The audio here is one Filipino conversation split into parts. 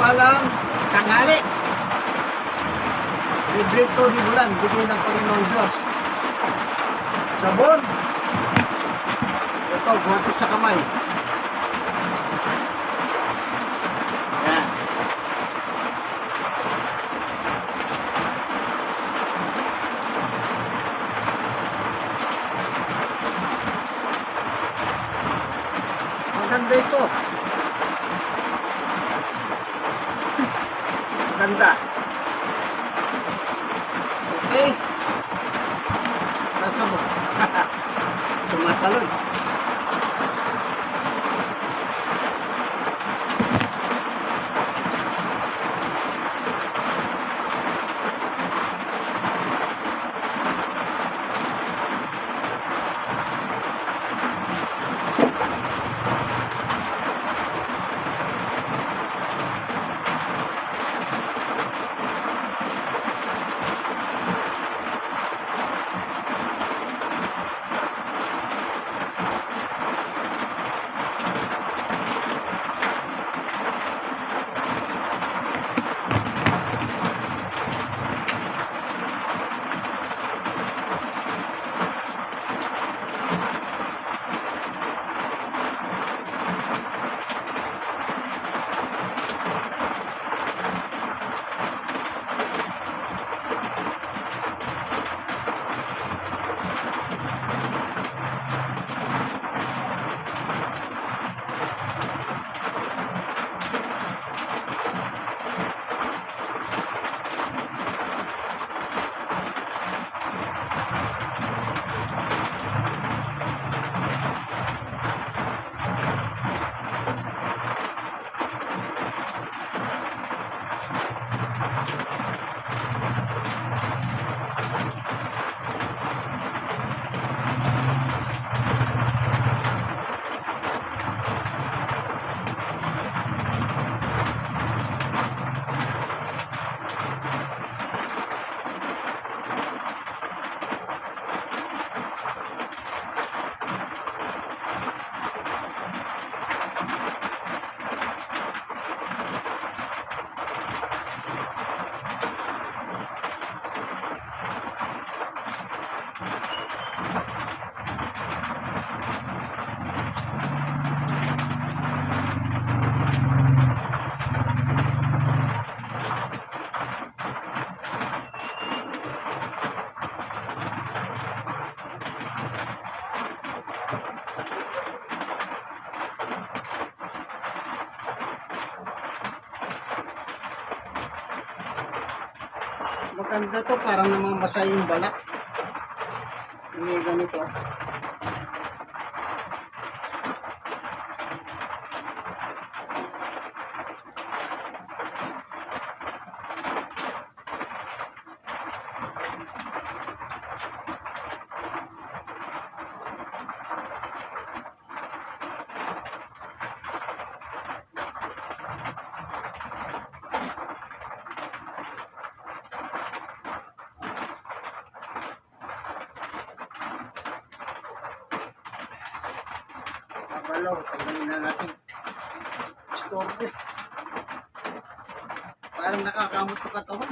Mapagpalang tanghali. Libre to di bulan, bigay ng Panginoon Diyos. Sabon. Ito, guwanti sa kamay. Hasta luego. Maganda to, parang namamasay yung balat. May ganito. Kabalaw, tanggalin na natin. Storbe. Parang nakakamot sa katawan.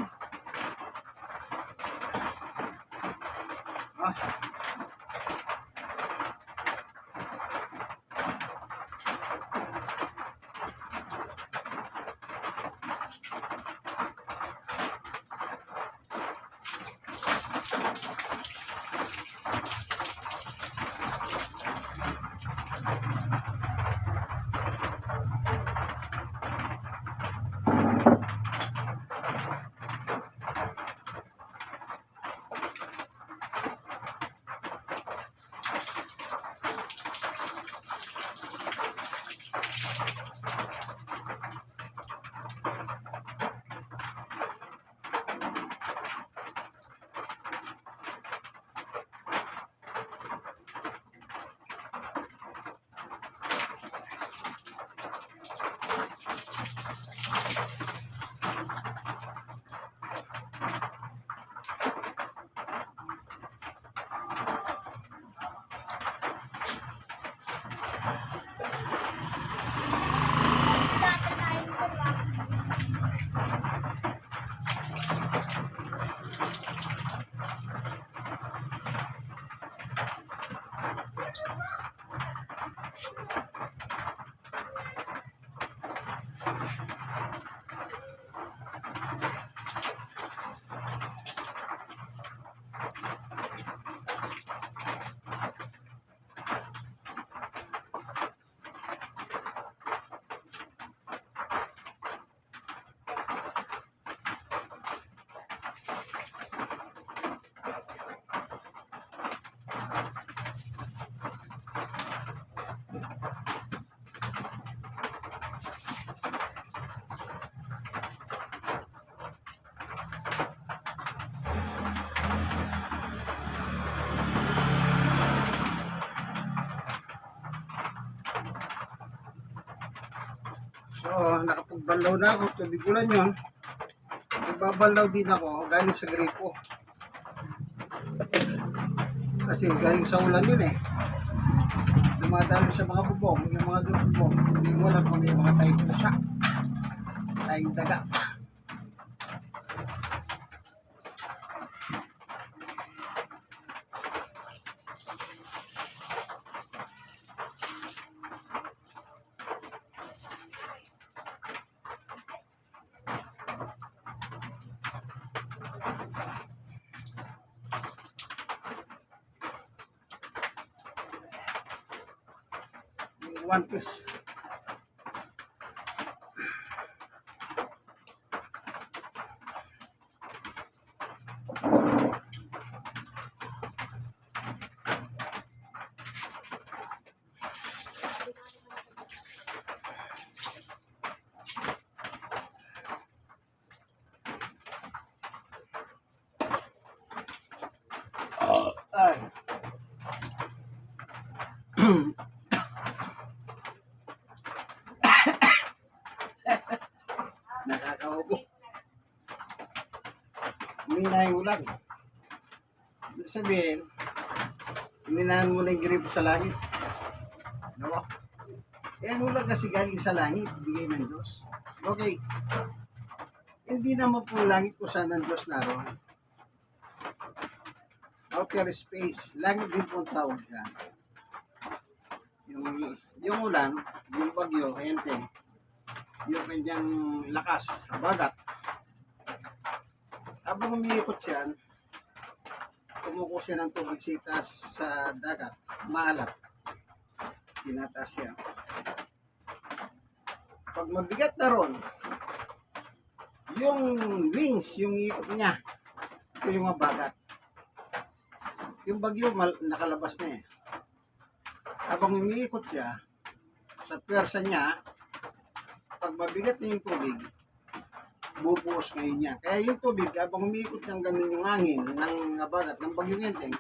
Nakapagbanlaw na ako. Tubig ulan yun. Nagbabanlaw din ako galing sa gripo. Kasi galing sa ulan yun eh. Dumadalo sa mga bubong, yung mga bubong. Hindi mo alam kung may mga tayong pusa. Tayong daga. One piece. Ibig sabihin, uminahan mo na yung gripo sa langit. Ano? Eh, ang ulan kasi galing sa langit, bigay ng Diyos. Okay. Hindi naman po langit kung saan ang Diyos naroon. Outer space. Langit din po ang tawag dyan. Yung, yung ulan, yung bagyo, hente, yung kanyang lakas, bagat. Habang umiikot yan, tumuko siya ng tubig sa itaas sa dagat, maalat. Tinataas siya. Pag mabigat na ron, yung wings, yung ikot niya, ito yung mabagat. Yung bagyo, nakalabas na eh. Habang umiikot siya, sa pwersa niya, pag mabigat na yung tubig, bubuos ngayon niya. Kaya yung tubig, habang umiikot ng ganun yung hangin, ng nabagat, ng bagyong enteng,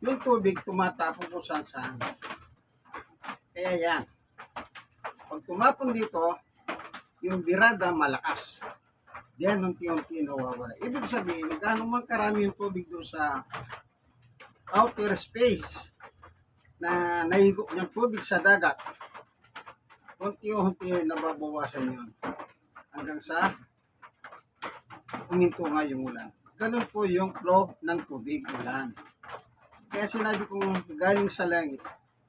yung tubig tumatapon kung saan saan. Kaya yan. Pag tumapon dito, yung birada malakas. Diyan unti-unti nawawala. Ibig sabihin, gaano man karami yung tubig doon sa outer space na nahigop ng tubig sa dagat, unti-unti nababawasan yun hanggang sa uminto nga yung ulan. Ganun po yung flow ng tubig ulan. Kaya sinabi kong galing sa langit,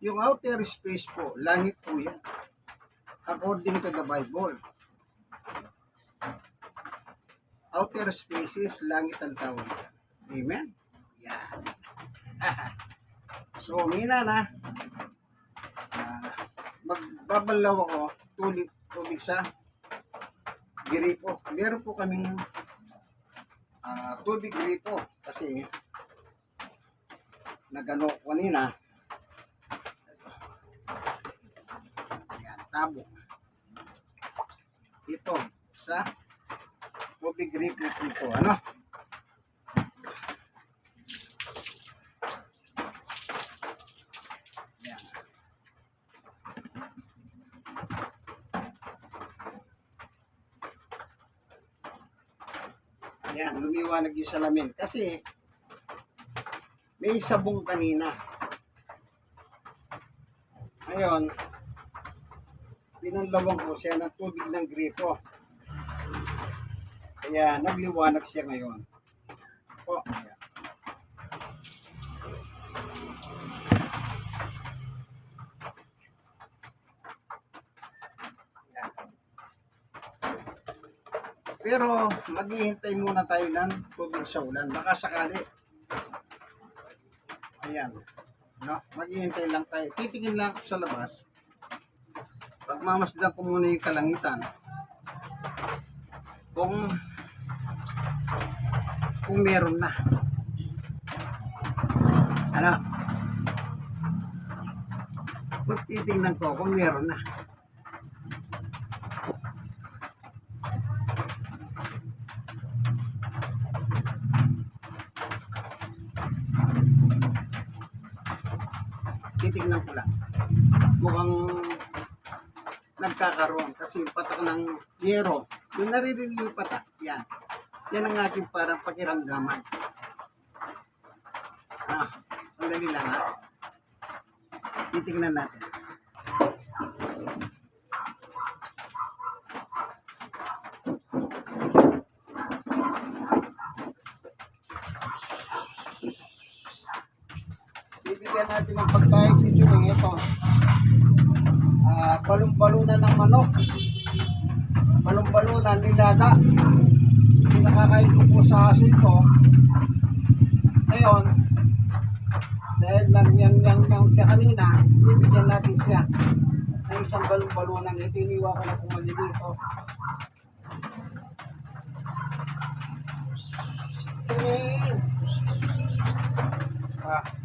yung outer space po, langit po yan. According to the Bible. Outer spaces, langit ang tawag yan. Amen? Yan. so, mina na. Ah, magbabalaw ako tubig, tubig sa gripo. Meron po kaming ah, tubig gripo kasi nagano kanina. Ayan, tabo. Ito sa tubig po ito. Ano? Ayan. Ayan, lumiwanag yung salamin. Kasi, may sabong kanina. Ngayon, pinanlawang ko siya ng tubig ng gripo. Kaya, nagliwanag siya ngayon. Ayan. Ayan. Pero maghihintay muna tayo ng tubig sa ulan. Baka sakali. Ayan. No? Maghihintay lang tayo. Titingin lang ako sa labas. Pagmamasdan ko muna yung kalangitan. Kung kung meron na. Ano? Kung titingnan ko kung meron na. Titignan ko lang. Mukhang nagkakaroon. Kasi yung patak ng yero, yung naririnig yung patak, yan. Yan ang aking parang pakiramdaman. Ah, sandali lang ha. Titingnan natin. Bibigyan natin ng pagkain si Juling. Ito. Ah, balong-balunan ng manok. Balong-balunan, nilaga. Pinakakain ko po sa asin ko. Ngayon, dahil lang yang yang yang siya kanina, bibigyan natin siya ng isang balong-balunan. Ito iniwa ko na pumali dito. Juling! Ah.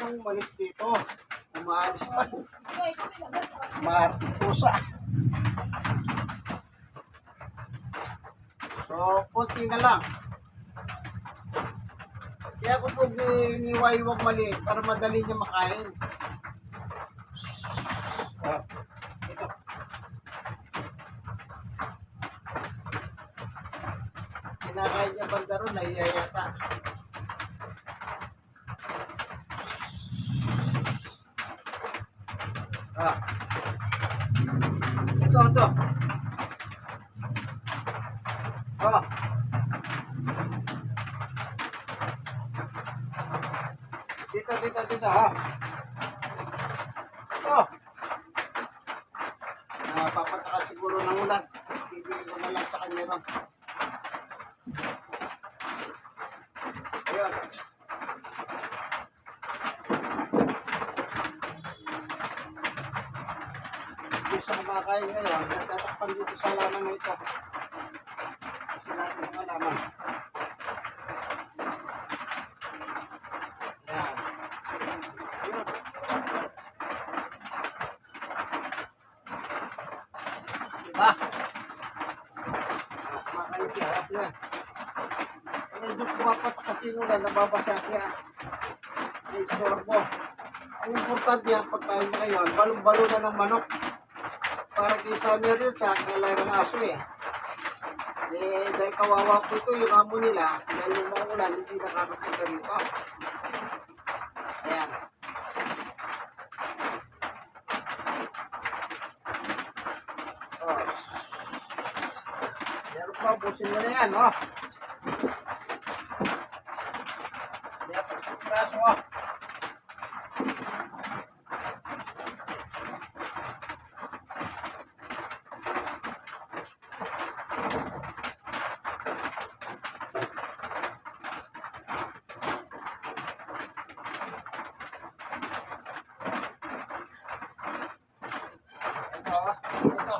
Anong umalis dito? Umaalis pa. Maarting pusa. So, konti na lang. Kaya ko po iniwaiwag maliit para madali niya makain. Ah, ito. Kinakain niya banda ron, nahiya yata. Ah. Ito, ito. Oh. Dito, dito, ha. Ito. Napapataka siguro ng ulan. Bibili ko na lang sa kanya ron. Yung sa kumakain ngayon, nagtatakpan dito sa laman ito. Kasi natin ang malaman. Yan. Yun. Diba? Kumakain siya, harap niya. Medyo pumapatak kasi muna, nababasa siya. Ay, sorbo. Ang importante yan, pagkain ngayon, balong-balo na ng manok para kay Samuel yun sa kilala ng aso eh. Eh, dahil kawawa po ito yung amo nila, dahil yung mga ulan, hindi nakakapunta rito. Ayan. Oh. Meron pa, busin mo na yan, oh. Meron pa sa braso, oh. Ito, ah. Ito.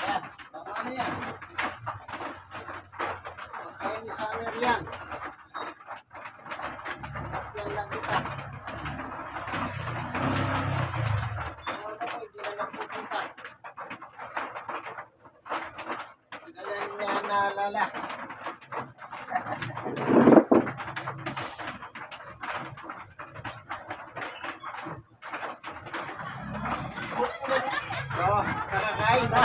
Yan. Tama na yan. Pagkain ni Samuel yan. Yan lang kita. Ano na po, hindi na lang pupunta. Kaya niya naalala. So, nakakain na.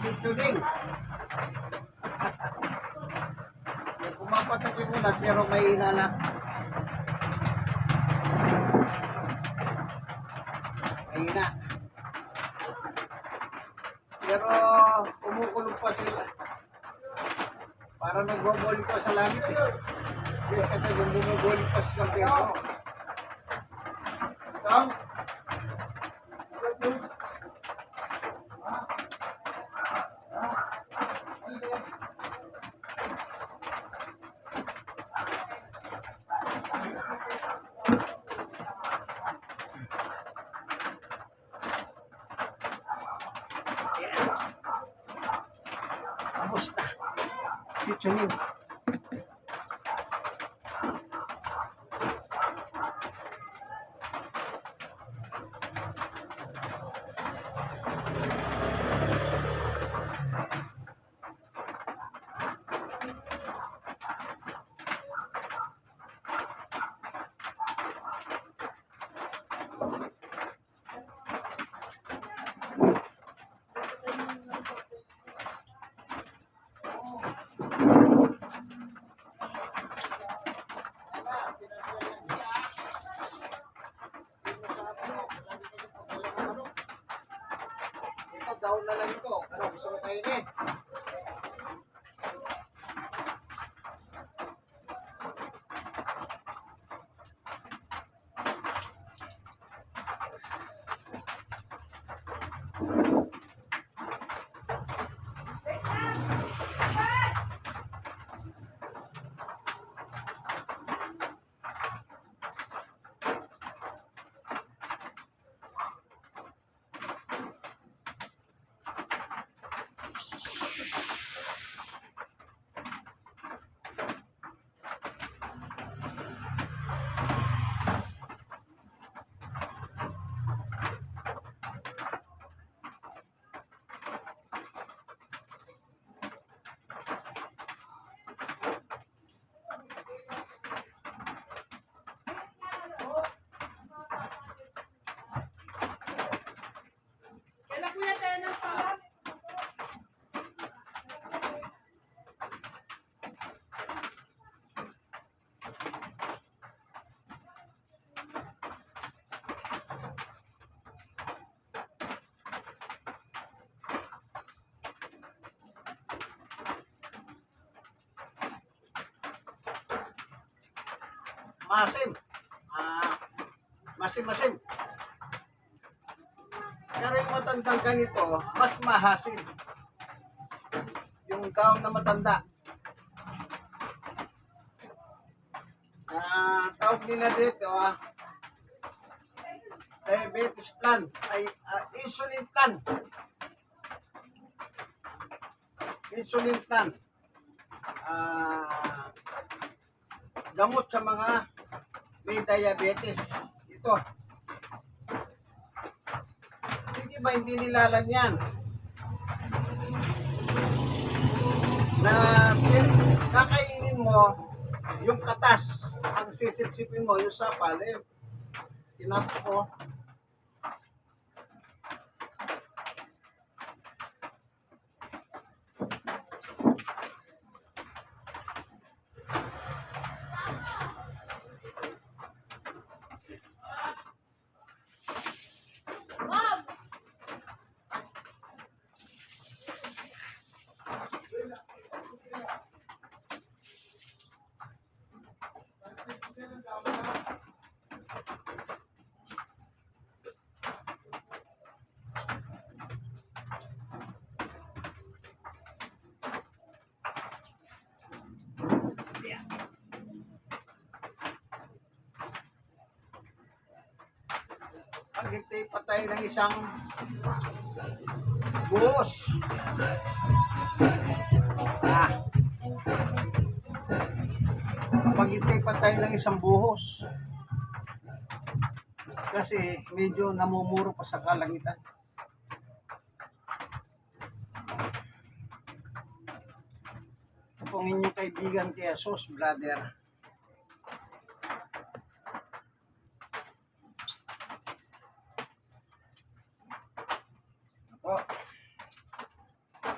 Si Tuling. Yan, pumapatak yung ulat may inala. May ina. Pero kumukulong pa sila. Para nagbobolik pa sa langit eh. Kasi bumubolik pa sa pero. Tapos na. Si Chunin. Masim. Ah, masim, masim. Pero yung matandang ganito, mas mahasim. Yung taon na matanda. Ah, tawag nila dito, ah, diabetes plan, ay ah, insulin plan. Insulin plan. Ah, gamot sa mga may diabetes. Ito. Hindi ba hindi nila yan? Na kakainin mo yung katas. Ang sisip-sipin mo yung sa palim. Tinap mo. Paghintay pa tayo ng isang buhos. Ah. Paghintay pa tayo ng isang buhos. Kasi medyo namumuro pa sa kalangitan. Ang inyong kaibigan kaya Sos, brother. O,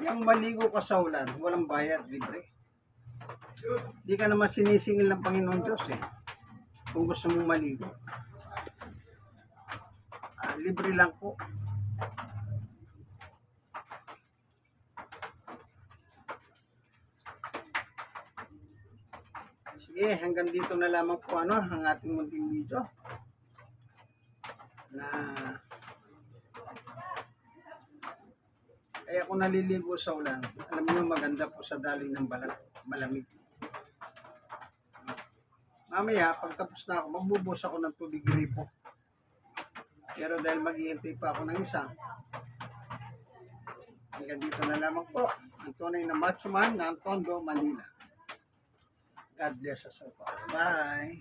yung maligo ka sa ulan, walang bayad, libre. Di ka naman sinisingil ng Panginoon Diyos eh. Kung gusto mong maligo. Ah, libre lang po. Sige, hanggang dito na lamang po ano, ang ating munting video. na kaya kung naliligo sa ulan, alam niyo maganda po sa daling ng balat, malamig. Mamaya, pagtapos na ako, magbubuhos ako ng tubig gripo. Pero dahil maghihintay pa ako ng isa, hanggang dito na lamang po. Ang tunay na macho man ng Tondo, Manila. God bless us all. Bye!